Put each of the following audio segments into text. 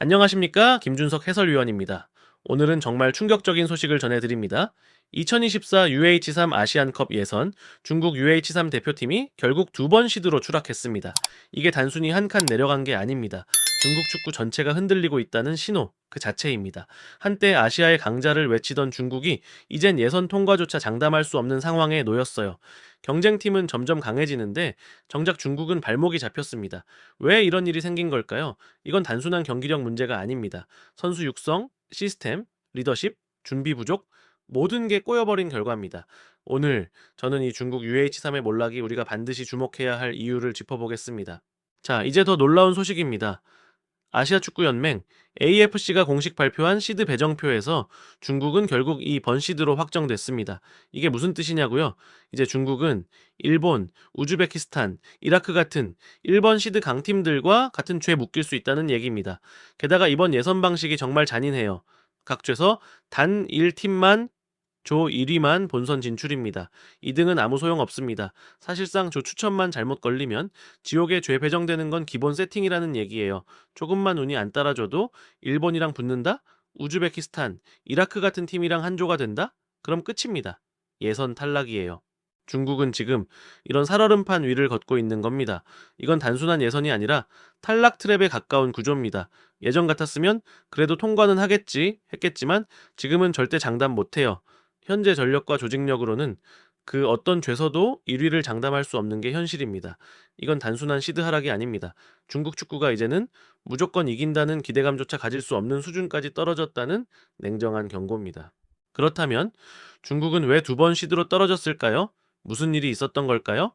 안녕하십니까? 김준석 해설위원입니다. 오늘은 정말 충격적인 소식을 전해드립니다. 2024 UH3 아시안컵 예선 중국 UH3 대표팀이 결국 두 번 시드로 추락했습니다. 이게 단순히 한 칸 내려간 게 아닙니다. 중국 축구 전체가 흔들리고 있다는 신호 그 자체입니다. 한때 아시아의 강자를 외치던 중국이 이젠 예선 통과조차 장담할 수 없는 상황에 놓였어요. 경쟁팀은 점점 강해지는데 정작 중국은 발목이 잡혔습니다. 왜 이런 일이 생긴 걸까요? 이건 단순한 경기력 문제가 아닙니다. 선수 육성, 시스템, 리더십, 준비 부족, 모든 게 꼬여버린 결과입니다. 오늘 저는 이 중국 UH3의 몰락이 우리가 반드시 주목해야 할 이유를 짚어보겠습니다. 자, 이제 더 놀라운 소식입니다. 아시아 축구 연맹 AFC가 공식 발표한 시드 배정표에서 중국은 결국 이 번시드로 확정됐습니다. 이게 무슨 뜻이냐고요? 이제 중국은 일본, 우즈베키스탄, 이라크 같은 일본 시드 강팀들과 같은 죄 묶일 수 있다는 얘기입니다. 게다가 이번 예선 방식이 정말 잔인해요. 각 죄서 단 1팀만 조 1위만 본선 진출입니다. 2등은 아무 소용 없습니다. 사실상 조 추천만 잘못 걸리면 지옥에 죄 배정되는 건 기본 세팅이라는 얘기예요. 조금만 운이 안 따라줘도 일본이랑 붙는다? 우즈베키스탄, 이라크 같은 팀이랑 한 조가 된다? 그럼 끝입니다. 예선 탈락이에요. 중국은 지금 이런 살얼음판 위를 걷고 있는 겁니다. 이건 단순한 예선이 아니라 탈락 트랩에 가까운 구조입니다. 예전 같았으면 그래도 통과는 하겠지 했겠지만 지금은 절대 장담 못해요. 현재 전력과 조직력으로는 그 어떤 죄서도 1위를 장담할 수 없는 게 현실입니다. 이건 단순한 시드 하락이 아닙니다. 중국 축구가 이제는 무조건 이긴다는 기대감조차 가질 수 없는 수준까지 떨어졌다는 냉정한 경고입니다. 그렇다면 중국은 왜 두 번 시드로 떨어졌을까요? 무슨 일이 있었던 걸까요?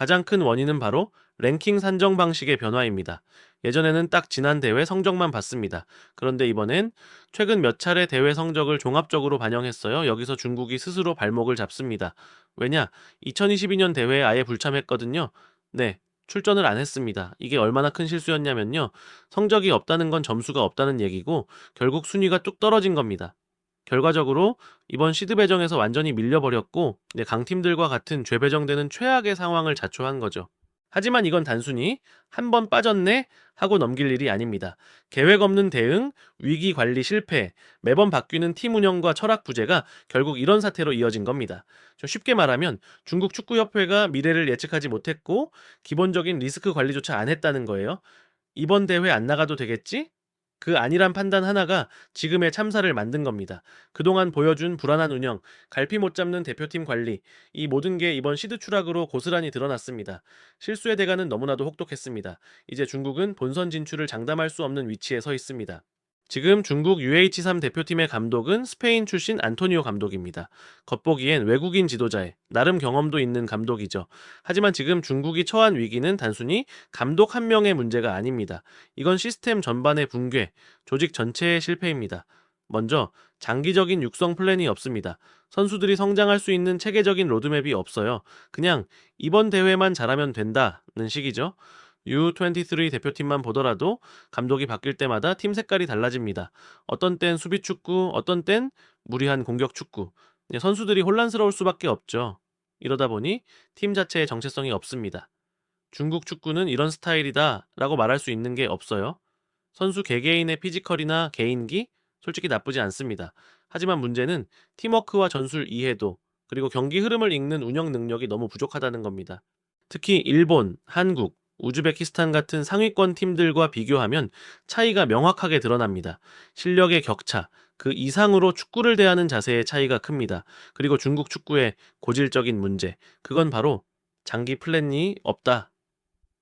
가장 큰 원인은 바로 랭킹 산정 방식의 변화입니다. 예전에는 딱 지난 대회 성적만 봤습니다. 그런데 이번엔 최근 몇 차례 대회 성적을 종합적으로 반영했어요. 여기서 중국이 스스로 발목을 잡습니다. 왜냐? 2022년 대회에 아예 불참했거든요. 네, 출전을 안 했습니다. 이게 얼마나 큰 실수였냐면요. 성적이 없다는 건 점수가 없다는 얘기고 결국 순위가 뚝 떨어진 겁니다. 결과적으로 이번 시드 배정에서 완전히 밀려버렸고 네, 강팀들과 같은 죄 배정되는 최악의 상황을 자초한 거죠. 하지만 이건 단순히 한 번 빠졌네 하고 넘길 일이 아닙니다. 계획 없는 대응, 위기 관리 실패, 매번 바뀌는 팀 운영과 철학 부재가 결국 이런 사태로 이어진 겁니다. 좀 쉽게 말하면 중국 축구협회가 미래를 예측하지 못했고 기본적인 리스크 관리조차 안 했다는 거예요. 이번 대회 안 나가도 되겠지? 그 아니란 판단 하나가 지금의 참사를 만든 겁니다. 그동안 보여준 불안한 운영, 갈피 못 잡는 대표팀 관리, 이 모든 게 이번 시드 추락으로 고스란히 드러났습니다. 실수의 대가는 너무나도 혹독했습니다. 이제 중국은 본선 진출을 장담할 수 없는 위치에 서 있습니다. 지금 중국 UH3 대표팀의 감독은 스페인 출신 안토니오 감독입니다. 겉보기엔 외국인 지도자에 나름 경험도 있는 감독이죠. 하지만 지금 중국이 처한 위기는 단순히 감독 한 명의 문제가 아닙니다. 이건 시스템 전반의 붕괴, 조직 전체의 실패입니다. 먼저 장기적인 육성 플랜이 없습니다. 선수들이 성장할 수 있는 체계적인 로드맵이 없어요. 그냥 이번 대회만 잘하면 된다는 식이죠. U23 대표팀만 보더라도 감독이 바뀔 때마다 팀 색깔이 달라집니다. 어떤 땐 수비 축구, 어떤 땐 무리한 공격 축구. 네, 선수들이 혼란스러울 수밖에 없죠. 이러다 보니 팀 자체의 정체성이 없습니다. 중국 축구는 이런 스타일이다 라고 말할 수 있는 게 없어요. 선수 개개인의 피지컬이나 개인기 솔직히 나쁘지 않습니다. 하지만 문제는 팀워크와 전술 이해도 그리고 경기 흐름을 읽는 운영 능력이 너무 부족하다는 겁니다. 특히 일본, 한국, 우즈베키스탄 같은 상위권 팀들과 비교하면 차이가 명확하게 드러납니다. 실력의 격차, 그 이상으로 축구를 대하는 자세의 차이가 큽니다. 그리고 중국 축구의 고질적인 문제, 그건 바로 장기 플랜이 없다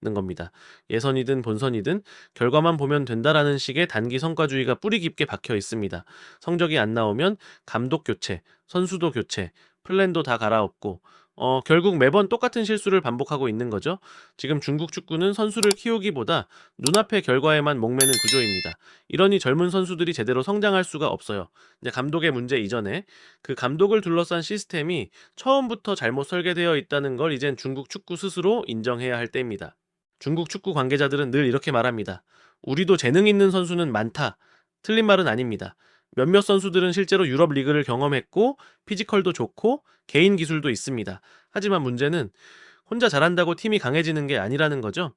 는 겁니다. 예선이든 본선이든 결과만 보면 된다라는 식의 단기 성과주의가 뿌리 깊게 박혀 있습니다. 성적이 안 나오면 감독 교체, 선수도 교체, 플랜도 다 갈아엎고 어, 결국 매번 똑같은 실수를 반복하고 있는 거죠. 지금 중국 축구는 선수를 키우기보다 눈앞의 결과에만 목매는 구조입니다. 이러니 젊은 선수들이 제대로 성장할 수가 없어요. 이제 감독의 문제 이전에 그 감독을 둘러싼 시스템이 처음부터 잘못 설계되어 있다는 걸 이젠 중국 축구 스스로 인정해야 할 때입니다. 중국 축구 관계자들은 늘 이렇게 말합니다. 우리도 재능 있는 선수는 많다. 틀린 말은 아닙니다. 몇몇 선수들은 실제로 유럽 리그를 경험했고 피지컬도 좋고 개인 기술도 있습니다. 하지만 문제는 혼자 잘한다고 팀이 강해지는 게 아니라는 거죠.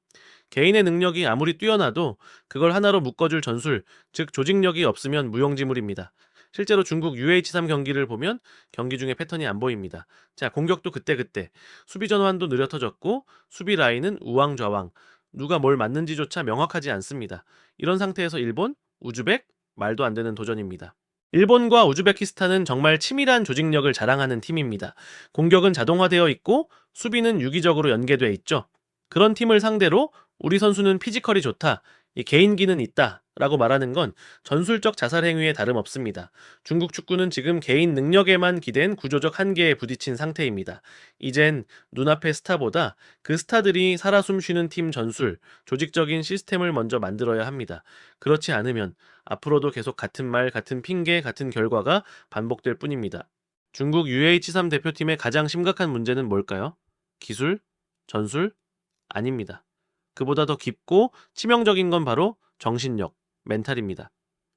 개인의 능력이 아무리 뛰어나도 그걸 하나로 묶어줄 전술, 즉 조직력이 없으면 무용지물입니다. 실제로 중국 UH3 경기를 보면 경기 중에 패턴이 안 보입니다. 자, 공격도 그때그때. 수비 전환도 느려 터졌고 수비 라인은 우왕좌왕. 누가 뭘 맞는지조차 명확하지 않습니다. 이런 상태에서 일본, 우즈벡 말도 안 되는 도전입니다. 일본과 우즈베키스탄은 정말 치밀한 조직력을 자랑하는 팀입니다. 공격은 자동화되어 있고 수비는 유기적으로 연계돼 있죠. 그런 팀을 상대로 우리 선수는 피지컬이 좋다, 이 개인기는 있다 라고 말하는 건 전술적 자살 행위에 다름없습니다. 중국 축구는 지금 개인 능력에만 기댄 구조적 한계에 부딪힌 상태입니다. 이젠 눈앞의 스타보다 그 스타들이 살아 숨쉬는 팀 전술, 조직적인 시스템을 먼저 만들어야 합니다. 그렇지 않으면 앞으로도 계속 같은 말, 같은 핑계, 같은 결과가 반복될 뿐입니다. 중국 UH3 대표팀의 가장 심각한 문제는 뭘까요? 기술? 전술? 아닙니다. 그보다 더 깊고 치명적인 건 바로 정신력, 멘탈입니다.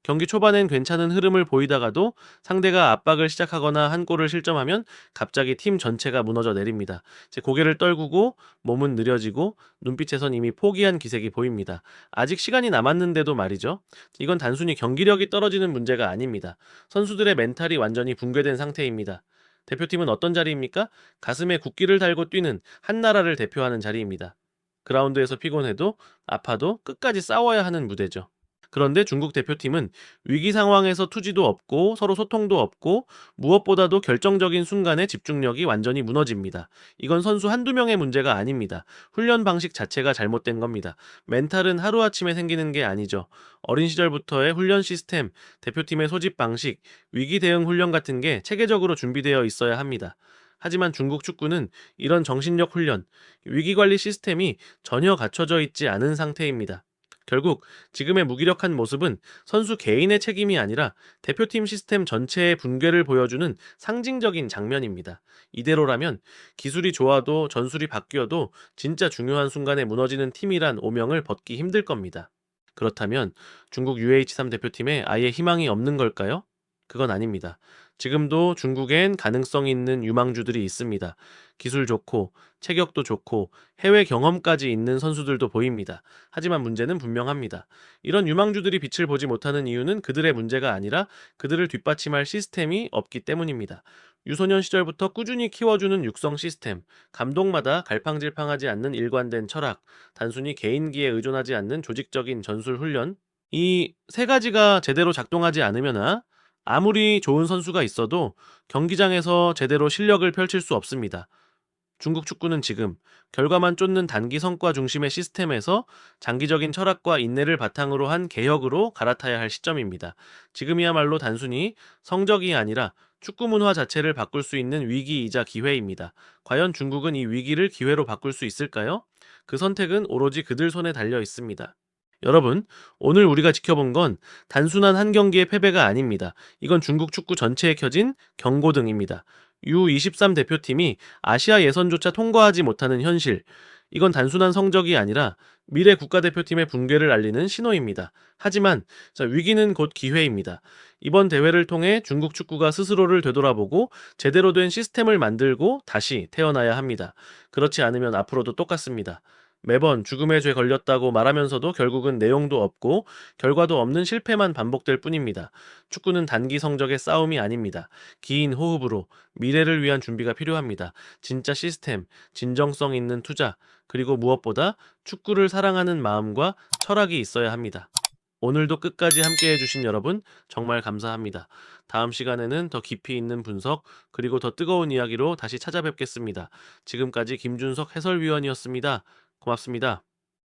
경기 초반엔 괜찮은 흐름을 보이다가도 상대가 압박을 시작하거나 한 골을 실점하면 갑자기 팀 전체가 무너져 내립니다. 이제 고개를 떨구고 몸은 느려지고 눈빛에선 이미 포기한 기색이 보입니다. 아직 시간이 남았는데도 말이죠. 이건 단순히 경기력이 떨어지는 문제가 아닙니다. 선수들의 멘탈이 완전히 붕괴된 상태입니다. 대표팀은 어떤 자리입니까? 가슴에 국기를 달고 뛰는 한 나라를 대표하는 자리입니다. 그라운드에서 피곤해도 아파도 끝까지 싸워야 하는 무대죠. 그런데 중국 대표팀은 위기 상황에서 투지도 없고 서로 소통도 없고 무엇보다도 결정적인 순간에 집중력이 완전히 무너집니다. 이건 선수 한두 명의 문제가 아닙니다. 훈련 방식 자체가 잘못된 겁니다. 멘탈은 하루아침에 생기는 게 아니죠. 어린 시절부터의 훈련 시스템, 대표팀의 소집 방식, 위기 대응 훈련 같은 게 체계적으로 준비되어 있어야 합니다. 하지만 중국 축구는 이런 정신력 훈련, 위기 관리 시스템이 전혀 갖춰져 있지 않은 상태입니다. 결국 지금의 무기력한 모습은 선수 개인의 책임이 아니라 대표팀 시스템 전체의 붕괴를 보여주는 상징적인 장면입니다. 이대로라면 기술이 좋아도 전술이 바뀌어도 진짜 중요한 순간에 무너지는 팀이란 오명을 벗기 힘들 겁니다. 그렇다면 중국 UH3 대표팀에 아예 희망이 없는 걸까요? 그건 아닙니다. 지금도 중국엔 가능성 있는 유망주들이 있습니다. 기술 좋고 체격도 좋고 해외 경험까지 있는 선수들도 보입니다. 하지만 문제는 분명합니다. 이런 유망주들이 빛을 보지 못하는 이유는 그들의 문제가 아니라 그들을 뒷받침할 시스템이 없기 때문입니다. 유소년 시절부터 꾸준히 키워주는 육성 시스템, 감독마다 갈팡질팡하지 않는 일관된 철학, 단순히 개인기에 의존하지 않는 조직적인 전술 훈련, 이 세 가지가 제대로 작동하지 않으면 아무리 좋은 선수가 있어도 경기장에서 제대로 실력을 펼칠 수 없습니다. 중국 축구는 지금 결과만 쫓는 단기 성과 중심의 시스템에서 장기적인 철학과 인내를 바탕으로 한 개혁으로 갈아타야 할 시점입니다. 지금이야말로 단순히 성적이 아니라 축구 문화 자체를 바꿀 수 있는 위기이자 기회입니다. 과연 중국은 이 위기를 기회로 바꿀 수 있을까요? 그 선택은 오로지 그들 손에 달려 있습니다. 여러분, 오늘 우리가 지켜본 건 단순한 한 경기의 패배가 아닙니다. 이건 중국 축구 전체에 켜진 경고등입니다. U23 대표팀이 아시아 예선조차 통과하지 못하는 현실. 이건 단순한 성적이 아니라 미래 국가대표팀의 붕괴를 알리는 신호입니다. 하지만 자, 위기는 곧 기회입니다. 이번 대회를 통해 중국 축구가 스스로를 되돌아보고 제대로 된 시스템을 만들고 다시 태어나야 합니다. 그렇지 않으면 앞으로도 똑같습니다. 매번 죽음의 죄 걸렸다고 말하면서도 결국은 내용도 없고 결과도 없는 실패만 반복될 뿐입니다. 축구는 단기 성적의 싸움이 아닙니다. 긴 호흡으로 미래를 위한 준비가 필요합니다. 진짜 시스템, 진정성 있는 투자, 그리고 무엇보다 축구를 사랑하는 마음과 철학이 있어야 합니다. 오늘도 끝까지 함께 해주신 여러분 정말 감사합니다. 다음 시간에는 더 깊이 있는 분석 그리고 더 뜨거운 이야기로 다시 찾아뵙겠습니다. 지금까지 김준석 해설위원이었습니다. 고맙습니다.